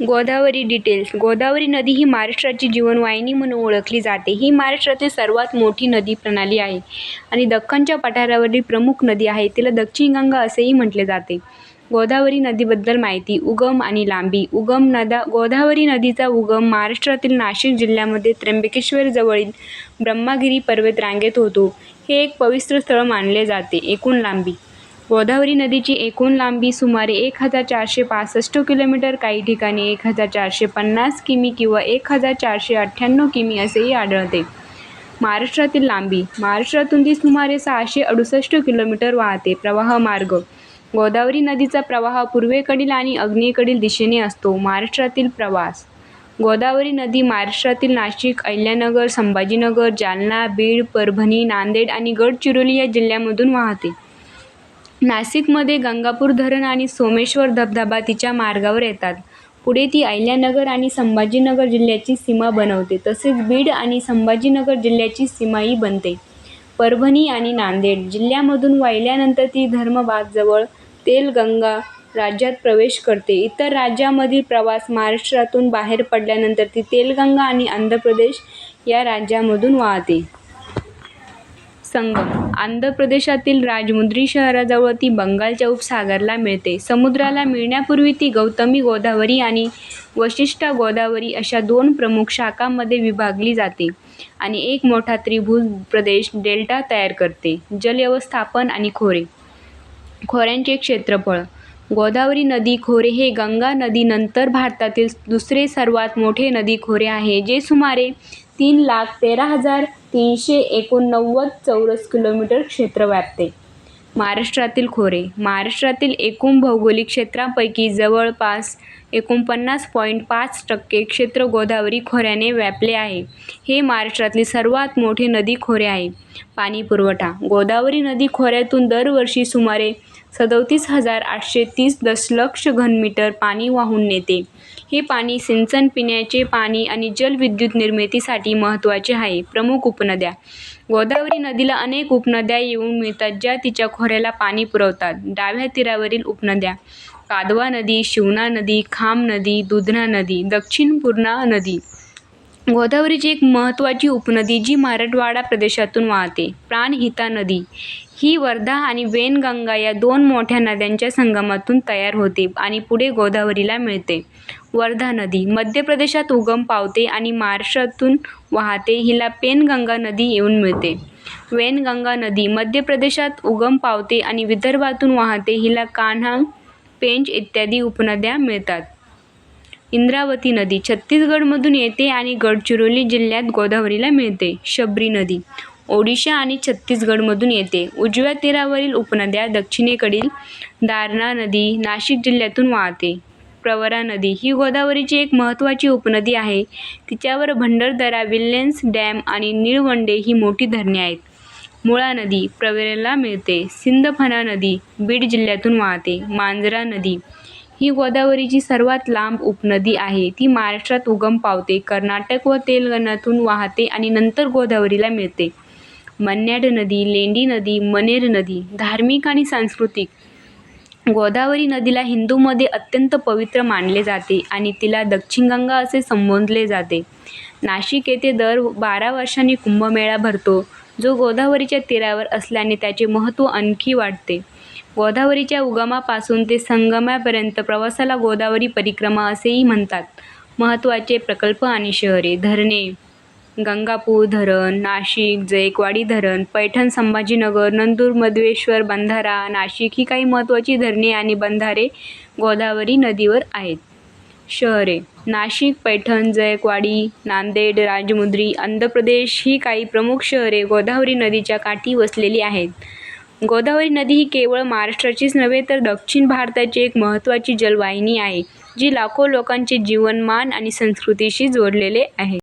Godavari details Godavari नदी ही महाराष्ट्राची जीवनवाहिनी म्हणून ओळखली जाते. ही महाराष्ट्रातील सर्वात मोठी नदी प्रणाली आहे आणि दख्खनच्या पठारावरील प्रमुख नदी आहे. तिला दक्षिण गंगा असेही म्हटले जाते. गोदावरी नदीबद्दल माहिती उगम आणि लांबी उगम नदा गोदावरी नदीचा उगम महाराष्ट्रातील नाशिक जिल्ह्यामध्ये त्र्यंबकेश्वरजवळील ब्रह्मागिरी पर्वत रांगेत होतो. हे एक पवित्र स्थळ मानले जाते. एकूण लांबी गोदावरी नदीची एकूण लांबी सुमारे एक हजार चारशे पासष्ट किलोमीटर, काही ठिकाणी एक हजार चारशे पन्नास किमी किंवा एक हजार चारशे अठ्ठ्याण्णव किमी असेही आढळते. महाराष्ट्रातील लांबी महाराष्ट्रातून ती सुमारे सहाशे अडुसष्ट किलोमीटर वाहते. प्रवाह मार्ग गोदावरी नदीचा प्रवाह पूर्वेकडील आणि अग्नेकडील दिशेने असतो. महाराष्ट्रातील प्रवास गोदावरी नदी महाराष्ट्रातील नाशिक, अहिल्यानगर, संभाजीनगर, जालना, बीड, परभणी, नांदेड आणि गडचिरोली या जिल्ह्यांमधून वाहते. नाशिकमध्ये गंगापूर धरण आणि सोमेश्वर धबधबा तिच्या मार्गावर येतात. पुढे ती अहिल्यानगर आणि संभाजीनगर जिल्ह्याची सीमा बनवते. तसेच बीड आणि संभाजीनगर जिल्ह्याची सीमाही बनते. परभणी आणि नांदेड जिल्ह्यामधून वाहिल्यानंतर ती धर्मबागजवळ तेलगंगा राज्यात प्रवेश करते. इतर राज्यांमधील प्रवास महाराष्ट्रातून बाहेर पडल्यानंतर ती तेलगंगा आणि आंध्र प्रदेश या राज्यामधून वाहते. संगम आंध्र प्रदेशातील राजमुंद्री शहराजवळ ती बंगालच्या उपसागरला मिळते. समुद्राला मिळण्यापूर्वी ती गौतमी गोदावरी आणि वशिष्ठा गोदावरी अशा दोन प्रमुख शाखांमध्ये विभागली जाते आणि एक मोठा त्रिभुज प्रदेश डेल्टा तयार करते. जल व्यवस्थापन आणि खोरे खोऱ्यांचे क्षेत्रफळ गोदावरी नदी खोरे हे गंगा नदीनंतर भारतातील दुसरे सर्वात मोठे नदी खोरे आहे, जे सुमारे तीन लाख तेरा हजार तीनशे एकोणनव्वद चौरस किलोमीटर क्षेत्र व्यापते. महाराष्ट्रातील खोरे महाराष्ट्रातील एकूण भौगोलिक क्षेत्रापैकी जवळपास एकोणपन्नास पॉईंट पाच टक्के क्षेत्र गोदावरी खोऱ्याने व्यापले आहे. हे महाराष्ट्रातले सर्वात मोठे नदी खोरे आहे. पाणीपुरवठा गोदावरी नदी खोऱ्यातून दरवर्षी सुमारे सदोतीस हजार आठशे तीस दशलक्ष घनमीटर पाणी वाहून नेते. हे पाणी सिंचन, पिण्याचे पाणी आणि जलविद्युत निर्मितीसाठी महत्त्वाचे आहे. प्रमुख उपनद्या गोदावरी नदीला अनेक उपनद्या येऊन मिळतात ज्या तिच्या खोऱ्याला पाणी पुरवतात. डाव्या तीरावरील उपनद्या कादवा नदी, शिवना नदी, खाम नदी, दुधना नदी. दक्षिण पूर्णा नदी गोदावरीची एक महत्त्वाची उपनदी जी मराठवाडा प्रदेशातून वाहते. प्राणहिता नदी ही वर्धा आणि वैनगंगा या दोन मोठ्या नद्यांच्या संगमातून तयार होते आणि पुढे गोदावरीला मिळते. वर्धा नदी मध्य प्रदेशात उगम पावते आणि महाराष्ट्रातून वाहते. हिला पेनगंगा नदी येऊन मिळते. वैनगंगा नदी मध्य प्रदेशात उगम पावते आणि विदर्भातून वाहते. हिला कान्हा, पेंच इत्यादी उपनद्या मिळतात. इंद्रावती नदी छत्तीसगडमधून येते आणि गडचिरोली जिल्ह्यात गोदावरीला मिळते. शबरी नदी ओडिशा आणि छत्तीसगडमधून येते. उजव्या तीरावरील उपनद्या दक्षिणेकडील दारणा नदी नाशिक जिल्ह्यातून वाहते. प्रवरा नदी ही गोदावरीची एक महत्त्वाची उपनदी आहे. तिच्यावर भंडरदरा विल्यन्स डॅम आणि निळवंडे ही मोठी धरणे आहेत. मुळा नदी प्रवरेला मिळते. सिंदफणा नदी बीड जिल्ह्यातून वाहते. मांजरा नदी ही गोदावरीची सर्वात लांब उपनदी आहे. ती महाराष्ट्रात उगम पावते, कर्नाटक व तेलंगणातून वाहते आणि नंतर गोदावरीला मिळते. मन्याड नदी लेंडी नदी मनेर नदी धार्मिक आणि सांस्कृतिक गोदावरी नदीला हिंदूमध्ये अत्यंत पवित्र मानले जाते आणि तिला दक्षिण गंगा असे संबोधले जाते. नाशिक येथे दर बारा वर्षांनी कुंभमेळा भरतो, जो गोदावरीच्या तीरावर असल्याने त्याचे महत्त्व आणखी वाढते. गोदावरीच्या उगमापासून ते संगमापर्यंत प्रवासाला गोदावरी परिक्रमा असेही म्हणतात. महत्त्वाचे प्रकल्प आणि शहरे धरणे गंगापूर धरण नाशिक जायकवाडी धरण पैठण संभाजीनगर नंदूर नंदुरमधवेश्वर बंधारा नाशिक ही काही महत्त्वाची धरणे आणि बंधारे गोदावरी नदीवर आहेत. शहरे नाशिक, पैठण, जायकवाडी, नांदेड, राजमुंद्री, आंध्र प्रदेश ही काही प्रमुख शहरे गोदावरी नदीच्या काठी वसलेली आहेत. गोदावरी नदी ही केवळ महाराष्ट्राचीच नव्हे तर दक्षिण भारताची एक महत्त्वाची जलवाहिनी आहे, जी लाखो लोकांचे जीवनमान आणि संस्कृतीशी जोडलेले आहे.